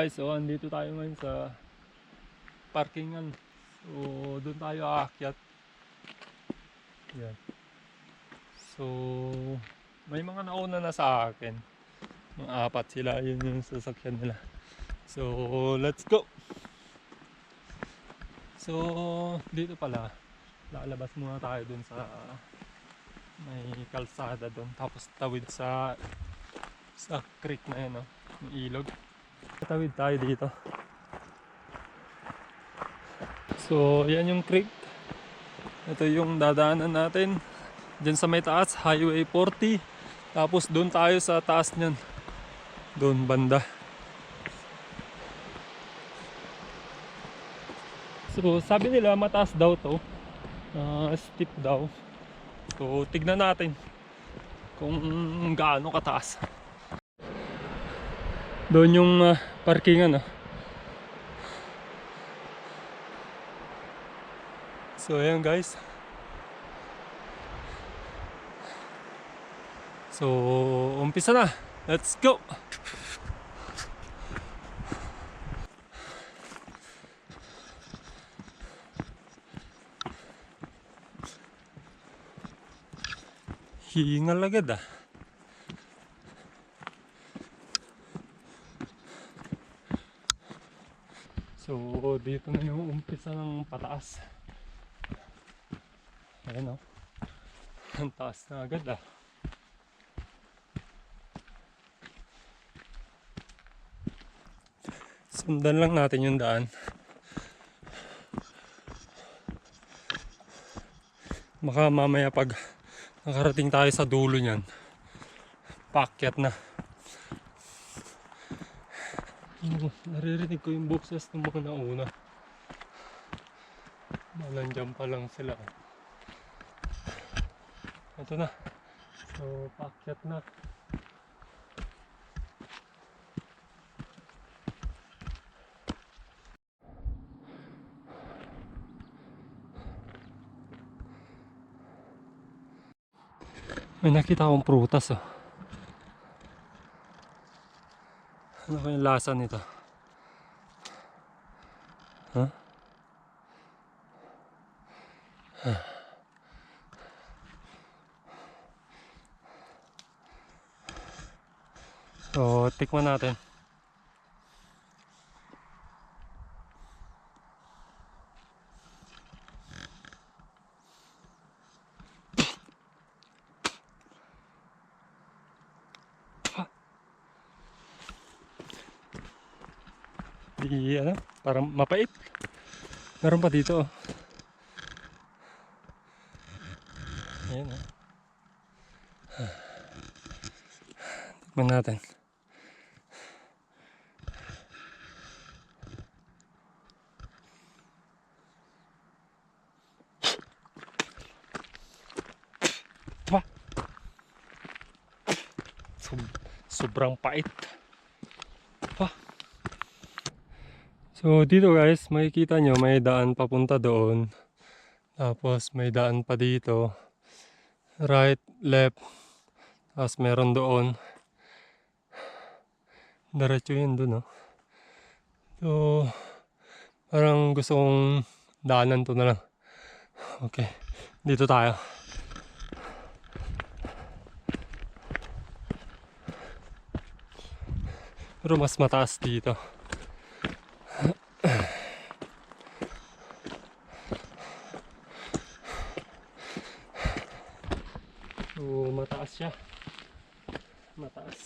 guys. So, andito tayo ngayon sa parkingan. So, doon tayo aakyat. Yan. So, may mga nauna na sa akin. Mga apat sila, yun yung sasakyan nila. So, let's go! So, dito pala, lalabas muna tayo dun sa may kalsada doon. Tapos tawid sa sa creek na yun, no? yung ilog. Tawid tayo dito. So, yan yung creek. Ito yung dadaanan natin. Diyan sa may taas, Highway 40. Tapos doon tayo sa taas niyan. Doon banda. So, sabi nila mataas daw to. Ah, steep daw. So, tignan natin kung gaano kataas. Doon yung ah, parkingan ah. So ayan guys. So umpisa na. Let's go. Hingal agad ah. So, dito na yung umpisa ng pataas. Ayan o. Ang taas na agad ah. Sundan lang natin yung daan. Baka mamaya pag nakarating tayo sa dulo niyan, pakyat na. Yung, naririnig ko yung boses ng mga nauna. Nandiyan pa lang sila. Ito na. So, pakyat na. May nakita akong prutas oh. Ano kayang lasa nito? Ha? So, tikman natin. Di, ano, parang mapait. Meron pa dito. oh. Ayan, oh. Tikman natin. Ba? Sob- sobrang pait. Pa. So dito guys, makikita nyo may daan papunta doon. Tapos may daan pa dito. Right, left. Tapos meron doon. Diretso yun doon oh. So, parang gusto kong daanan to na lang. Okay, dito tayo. Pero mas mataas dito. So, mataas siya. Mataas.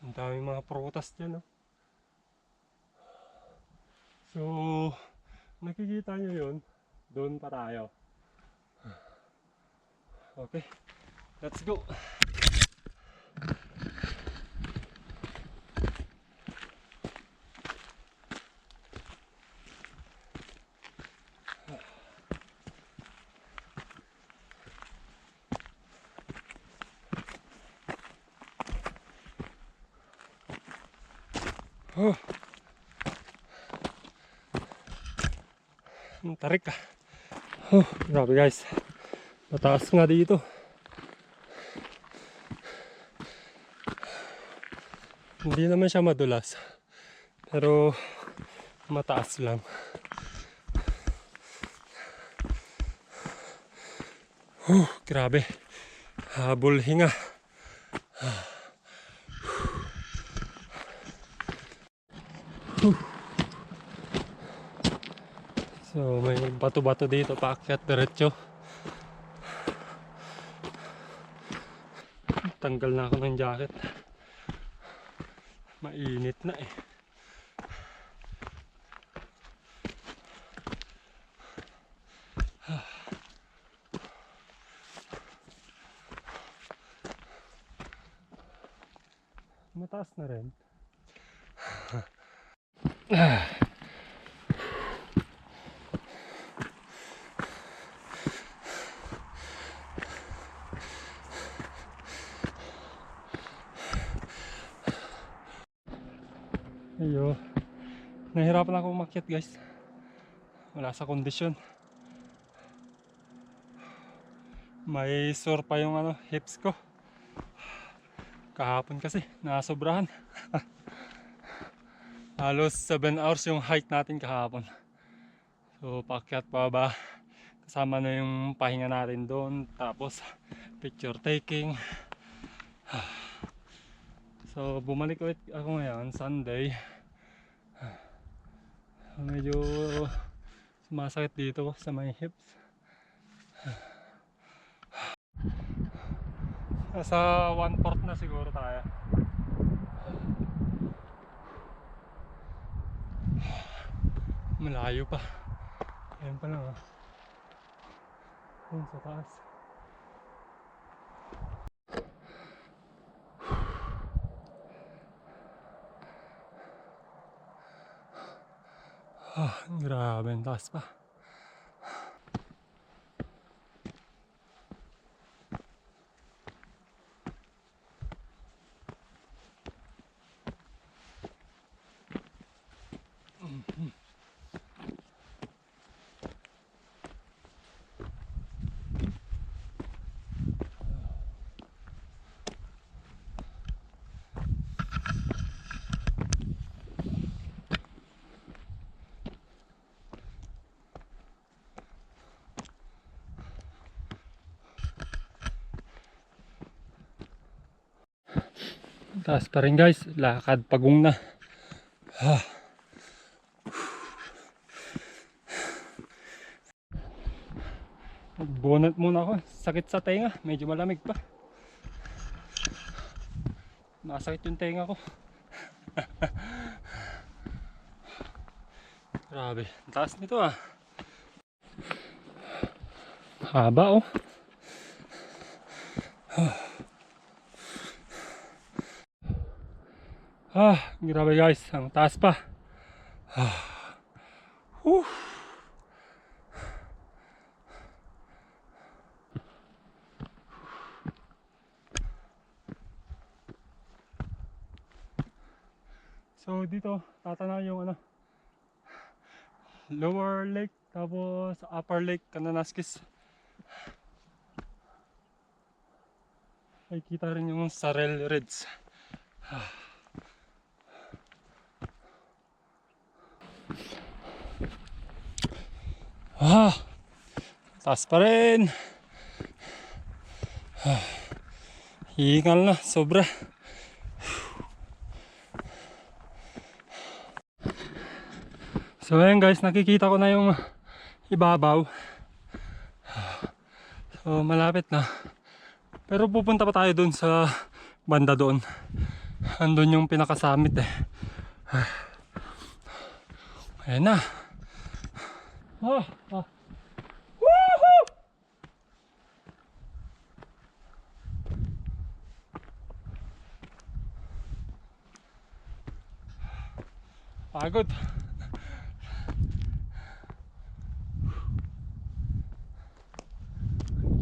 Ang daming dyan, no? So, nakikita nyo yun. Doon pa tayo. Okay. Let's go. Oh. Ang tarik ah. Oh, grabe guys. Mataas nga dito. Hindi naman siya madulas. Pero mataas lang. Oh, grabe. Habol hinga. So may bato-bato dito paakyat diretso. Tanggal na ako ng jacket. Mainit na eh. Mataas na rin. Ayo. Nahirapan ako umakyat guys. Wala sa kondisyon. May sore pa yung ano, hips ko. Kahapon kasi, nasobrahan. Halos 7 hours yung hike natin kahapon. So, pakyat pa ba? Kasama na yung pahinga natin doon. Tapos, picture taking. So, bumalik ulit ako ngayon, Sunday. Medyo sumasakit dito sa may hips. Nasa one fourth na siguro tayo. Malayo pa. Ayan pa lang ah. Ayan sa taas. Ah, grabe ang taas pa. Taas pa rin guys, lakad pagong na. Ah. Bonnet muna ako, sakit sa tenga, medyo malamig pa. Nasakit yung tenga ko. Grabe, taas nito ah. Haba oh. Ah, grabe guys, ang taas pa. Ah. Whew. So dito, tatanaw yung ano, lower lake, tapos upper lake, Kananaskis. Ay kita rin yung Sarel Reds. Ah, taas pa rin. Ah, na, sobra. So ayan guys, nakikita ko na yung ibabaw. So malapit na. Pero pupunta pa tayo dun sa banda doon. Andun yung pinakasamit eh. Ayan na. Ah, ah. Woohoo! Pagod.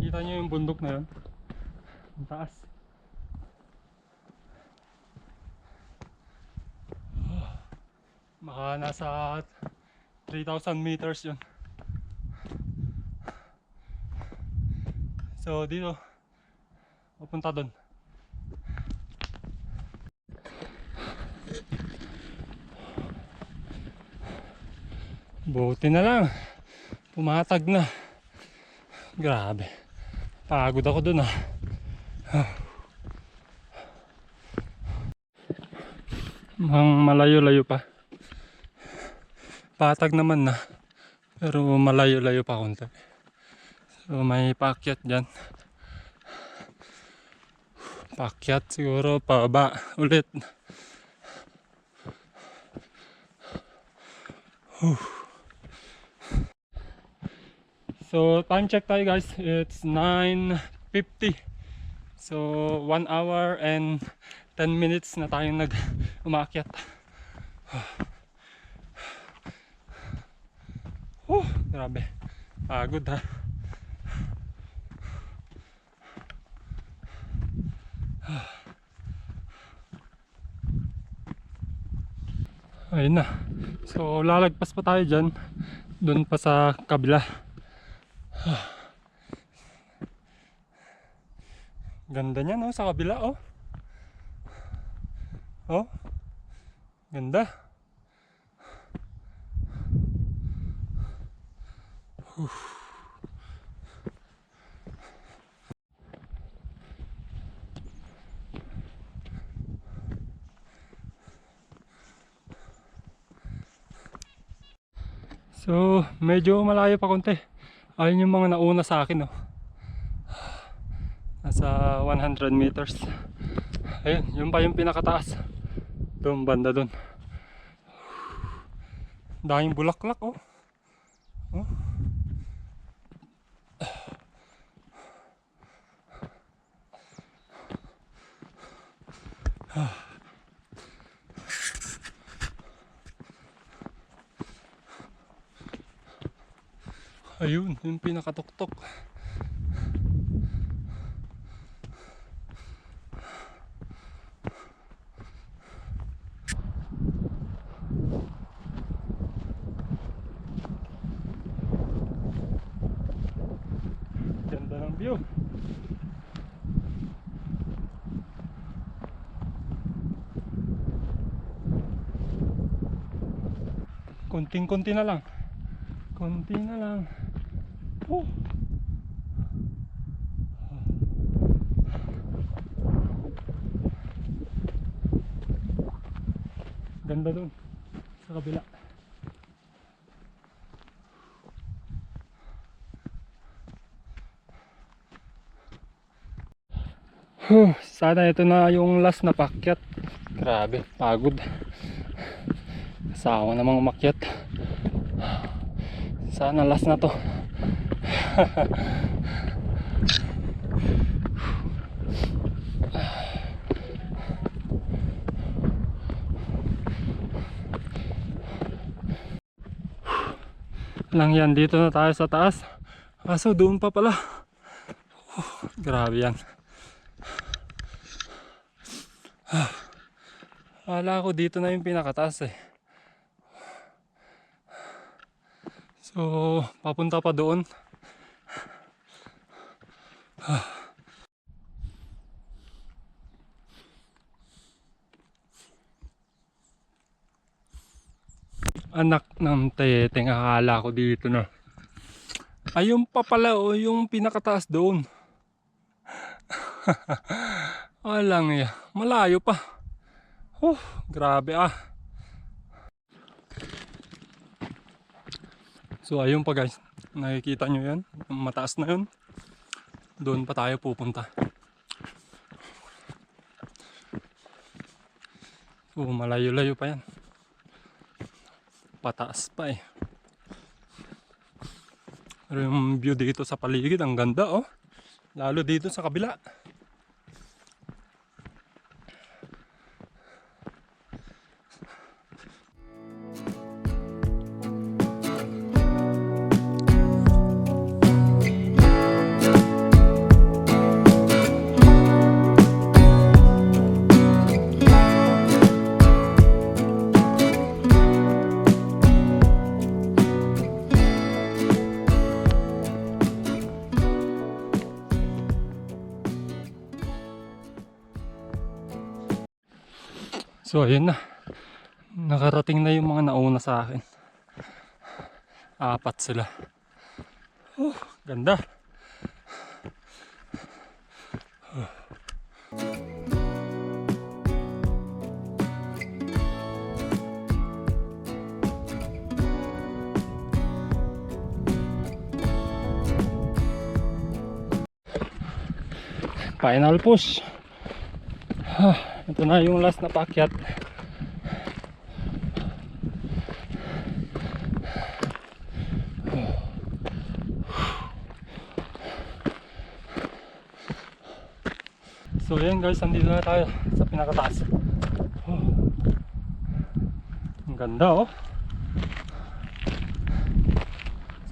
Kita nyo yung bundok na yun? Ang taas. baka nasa 3,000 meters yun. So dito. Pupunta doon buti na lang. Pumatag na. Grabe. Pagod ako dun ah. Mukhang malayo layo pa. Patag naman na. Pero malayo-layo pa konti. So may paakyat dyan. Paakyat siguro pababa ulit. Whew. So time check tayo guys. It's 9.50. So 1 hour and 10 minutes na tayong nag umakyat. Oh, grabe. Pagod ha. Ayun na. So lalagpas pa tayo dyan. Doon pa sa kabila. Ganda niya no sa kabila oh. Oh. Ganda. So, medyo malayo pa konti. Ayun yung mga nauna sa akin, oh. Nasa 100 meters. Ayun, yun pa yung pinakataas. Doon banda doon. Daming bulaklak, oh. oh. Ayun, yung pinakatuktok. Ganda ng view. Konting-konti na lang. Konti na lang. Oh. Ganda dun. Sa kabila. Huh, sana ito na yung last na pakyat. Grabe, pagod. Kasama namang umakyat. Sana last na to. lang yan. Dito na tayo sa taas. Kaso doon pa pala. Oh, grabe yan. Akala ko dito na yung pinakataas eh. So papunta pa doon anak ng teteng akala ko dito na. Ayun pa pala o yung pinakataas doon. Alang ya malayo pa. Oh grabe ah. So ayun pa guys. Nakikita nyo yan? Mataas na yun. Doon pa tayo pupunta. So malayo layo pa yan pataas pa eh. Pero yung view dito sa paligid, ang ganda oh. Lalo dito sa kabila. So ayun na. Nakarating na yung mga nauna sa akin. Apat sila. Oh, ganda. Final push. Ah, ito na yung last na pakyat. So yan guys, andito na tayo sa pinakataas. Ang ganda oh.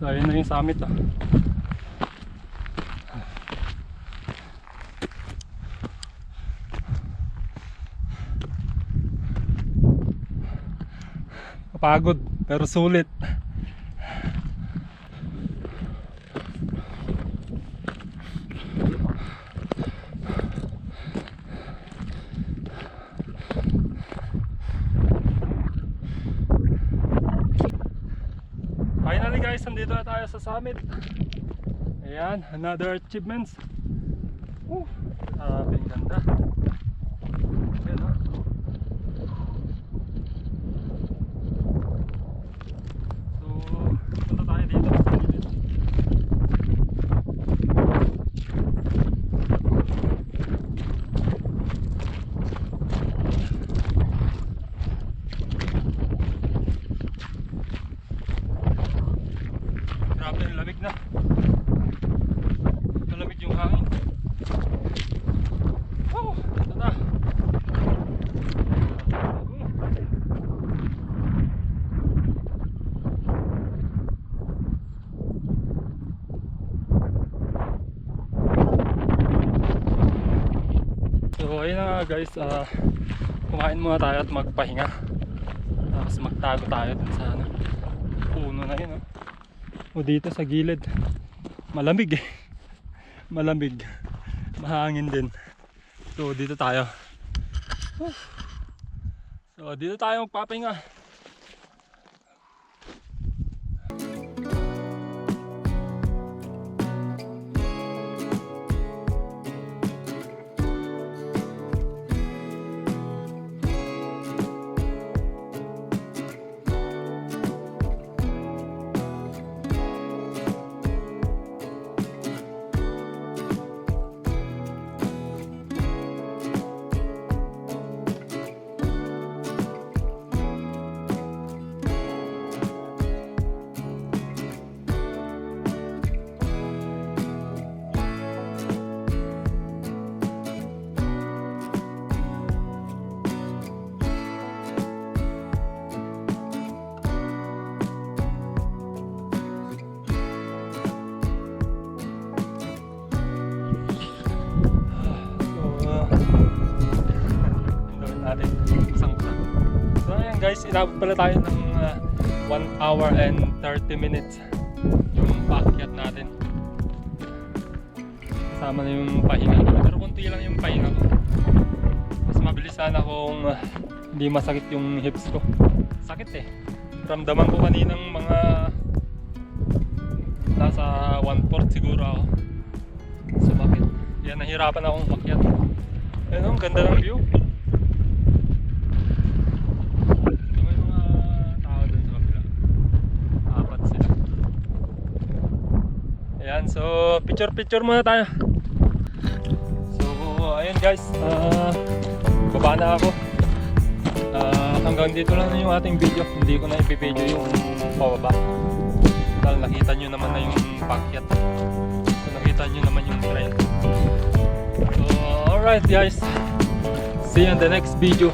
So ayun na yung summit oh. Kapagod, pero sulit. Finally guys, nandito na tayo sa summit. Ayan, another achievements. Grabe ang ganda. Ayan oh. Dito. Guys, ah, kumain muna tayo at magpahinga. Tapos magtago tayo dun sa ano, puno na yun. Oh. O dito sa gilid, malamig eh. Malamig. Mahangin din. So dito tayo. So dito tayo magpapahinga. Inabot pala tayo ng 1 hour and 30 minutes yung paakyat natin. Kasama na yung pahinga. Pero konti lang yung pahinga ko. Mas mabilis sana kung uh, hindi masakit yung hips ko. Sakit eh. Ramdaman ko kaninang mga nasa 1/4 siguro ako. Sumakit. Yan, nahirapan akong umakyat. Ayun, ang ganda ng view. So, may mga tao dun sa kabila. Apat sila. So picture-picture muna tayo. So, ayun guys. ah baba na ako. Ah, hanggang dito lang yung ating video. Hindi ko na ipipideo yung pababa. Dahil nakita nyo naman na yung pakyat. So, nakita nyo naman yung trail. So, alright guys. See you in the next video.